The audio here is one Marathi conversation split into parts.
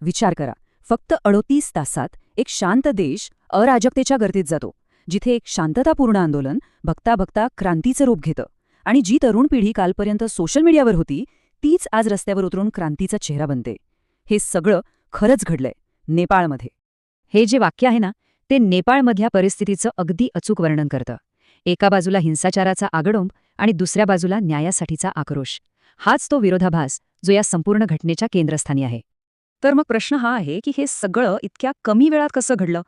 विचार करा. फक्त अडोतीस तासात एक शांत देश अराजकतेच्या गर्दीत जातो जिथे एक शांततापूर्ण आंदोलन बघता बघता क्रांतीचं रूप घेतं. आणि जी तरुण पिढी कालपर्यंत सोशल मीडियावर होती तीच आज रस्त्यावर उतरून क्रांतीचा चेहरा बनते. हे सगळं खरंच घडलंय नेपाळमध्ये. हे जे वाक्य आहे ना ते नेपाळमधल्या परिस्थितीचं अगदी अचूक वर्णन करतं. एका बाजूला हिंसाचाराचा आगडोंब आणि दुसऱ्या बाजूला न्यायासाठीचा आक्रोश. हाच तो विरोधाभास जो या संपूर्ण घटनेच्या केंद्रस्थानी आहे. तर मग प्रश्न हा आहे की हे सगळं इतक्या कमी वेळात कसं घडलं?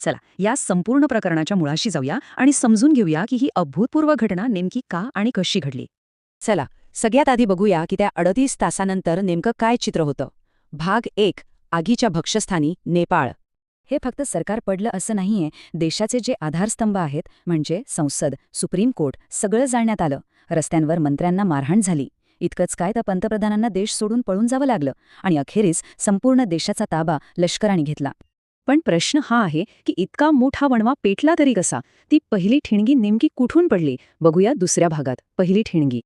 चला या संपूर्ण प्रकरणाच्या मुळाशी जाऊया आणि समजून घेऊया की ही अभूतपूर्व घटना नेमकी का आणि कशी घडली. चला सगळ्यात आधी बघूया की त्या अडतीस तासानंतर नेमकं काय चित्र होतं. भाग एक आगीच्या भक्षस्थानी नेपाळ. हे फक्त सरकार पडलं असं नाहीये. देशाचे जे आधारस्तंभ आहेत म्हणजे संसद सुप्रीम कोर्ट सगळं जाळण्यात आलं. रस्त्यांवर मंत्र्यांना मारहाण झाली. इतकंच काय तर पंतप्रधानांना देश सोडून पळून जावं लागलं आणि अखेरीस संपूर्ण देशाचा ताबा लष्कराने घेतला. पण प्रश्न हा आहे की इतका मोठा वणवा पेटला तरी कसा? ती पहिली ठिणगी नेमकी कुठून पडली? बघूया दुसऱ्या भागात. पहिली ठिणगी.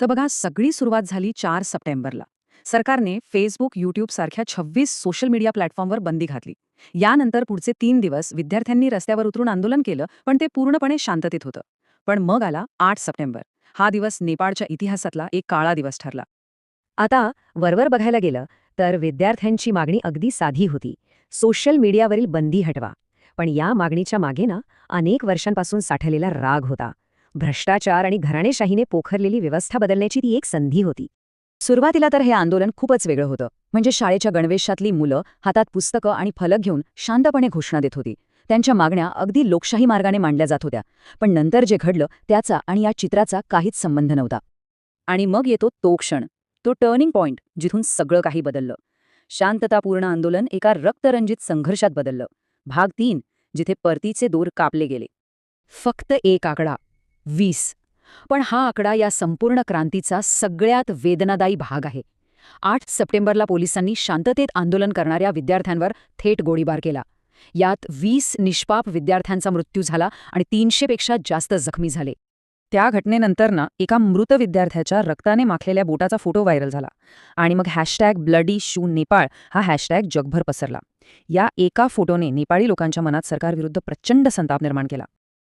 तर बघा सगळी सुरुवात झाली चार सप्टेंबरला. सरकारने फेसबुक यूट्यूब सारख्या छव्वीस सोशल मीडिया प्लॅटफॉर्मवर बंदी घातली. यानंतर पुढचे तीन दिवस विद्यार्थ्यांनी रस्त्यावर उतरून आंदोलन केलं पण ते पूर्णपणे शांततेत होतं. पण मग आला आठ सप्टेंबर. हा दिवस नेपाळच्या इतिहासातला एक काळा दिवस ठरला. आता वरवर बघायला गेलं तर विद्यार्थ्यांची मागणी अगदी साधी होती. सोशल मीडियावरील बंदी हटवा. पण या मागणीच्या मागे ना अनेक वर्षांपासून साठलेला राग होता. भ्रष्टाचार आणि घराणेशाहीने पोखरलेली व्यवस्था बदलण्याची ती एक संधी होती. सुरुवातीला तर हे आंदोलन खूपच वेगळं होतं. म्हणजे शाळेच्या गणवेशातली मुलं हातात पुस्तकं आणि फलक घेऊन शांतपणे घोषणा देत होती. त्यांच्या मागण्या अगदी लोकशाही मार्गाने मांडल्या जात होत्या. पण नंतर जे घडलं त्याचा आणि या चित्राचा काहीच संबंध नव्हता. आणि मग येतो तो क्षण. तो टर्निंग पॉइंट जिथून सगळं काही बदललं. शांततापूर्ण आंदोलन एका रक्तरंजित संघर्षात बदललं. भाग तीन जिथे परतीचे दोर कापले गेले. फक्त एक आकडा वीस. पण हा आकडा या संपूर्ण क्रांतीचा सगळ्यात वेदनादायी भाग आहे. आठ सप्टेंबरला पोलिसांनी शांततेत आंदोलन करणाऱ्या विद्यार्थ्यांवर थेट गोळीबार केला. यात वीस निष्पाप विद्यार्थ्यांचा मृत्यू झाला आणि तीनशेपेक्षा जास्त जखमी झाले. त्या घटनेनंतर ना एका मृत विद्यार्थ्याच्या रक्ताने माखलेल्या बोटाचा फोटो व्हायरल झाला आणि मग हॅशटॅग ब्लडी शू नेपाळ हा हॅशटॅग जगभर पसरला. या एका फोटोने नेपाळी लोकांच्या मनात सरकारविरुद्ध प्रचंड संताप निर्माण केला.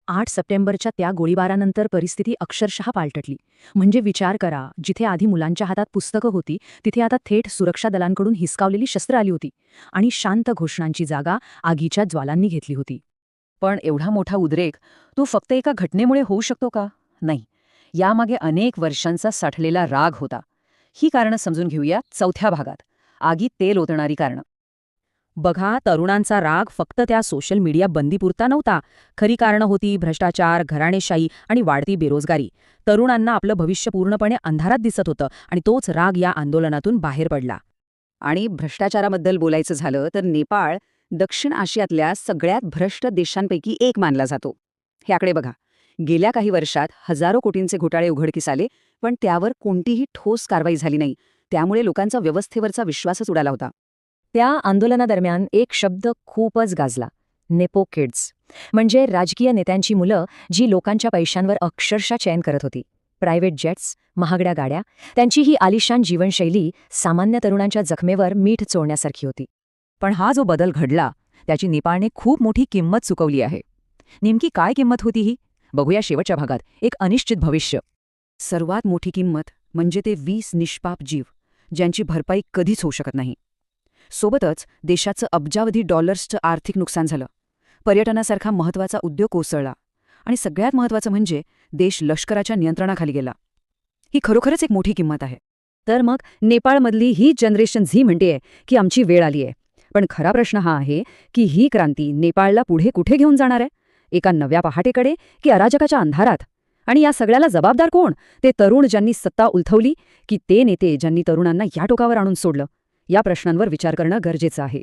आठ सप्टेंबरच्या त्या गोळीबारानंतर परिस्थिती अक्षरशः पालटली. म्हणजे विचार करा जिथे आधी मुलांच्या हातात पुस्तकं होती तिथे आता थेट सुरक्षा दलांकडून हिसकावलेली शस्त्र आली होती आणि शांत घोषणांची जागा आगीच्या ज्वालांनी घेतली होती. पण एवढा मोठा उद्रेक तो फक्त एका घटनेमुळे होऊ शकतो का? नाही. यामागे अनेक वर्षांचा साठलेला राग होता. ही कारणं समजून घेऊया चौथ्या भागात. आगीत तेल ओतणारी कारणं. बघा तरुणांचा राग फक्त त्या सोशल मीडिया बंदीपुरता नव्हता. खरी कारणं होती भ्रष्टाचार घराणेशाही आणि वाढती बेरोजगारी. तरुणांना आपलं भविष्य पूर्णपणे अंधारात दिसत होतं आणि तोच राग या आंदोलनातून बाहेर पडला. आणि भ्रष्टाचाराबद्दल बोलायचं झालं तर नेपाळ दक्षिण आशियातल्या सगळ्यात भ्रष्ट देशांपैकी एक मानला जातो. हे आकडे बघा. गेल्या काही वर्षात हजारो कोटींचे घोटाळे उघडकीस आले पण त्यावर कोणतीही ठोस कारवाई झाली नाही. त्यामुळे लोकांचा व्यवस्थेवरचा विश्वासच उडाला होता. त्या आंदोलनादरम्यान एक शब्द खूपच गाजला. Nepo kids. म्हणजे राजकीय नेत्यांची मुलं जी लोकांच्या पैशांवर अक्षरशः चयन करत होती. प्रायव्हेट जेट्स महागड्या गाड्या त्यांची ही आलिशान जीवनशैली सामान्य तरुणांच्या जखमेवर मीठ चोळण्यासारखी होती. पण हा जो बदल घडला त्याची नेपाळने खूप मोठी किंमत चुकवली आहे. नेमकी काय किंमत होती ही? बघूया शेवटच्या भागात. एक अनिश्चित भविष्य. सर्वात मोठी किंमत म्हणजे ते वीस निष्पाप जीव ज्यांची भरपाई कधीच होऊ शकत नाही. सोबतच देशाचं अब्जावधी डॉलर्सचं आर्थिक नुकसान झालं. पर्यटनासारखा महत्त्वाचा उद्योग कोसळला आणि सगळ्यात महत्त्वाचं म्हणजे देश लष्कराच्या नियंत्रणाखाली गेला. ही खरोखरच एक मोठी किंमत आहे. तर मग नेपाळमधली ही जनरेशन झी म्हणतेय की आमची वेळ आली आहे. पण खरा प्रश्न हा आहे की ही क्रांती नेपाळला पुढे कुठे घेऊन जाणार आहे? एका नव्या पहाटेकडे की अराजकाच्या अंधारात? आणि या सगळ्याला जबाबदार कोण? ते तरुण ज्यांनी सत्ता उलथवली की ते नेते ज्यांनी तरुणांना या टोकावर आणून सोडलं. या प्रश्नांवर विचार करणं गरजेचं आहे.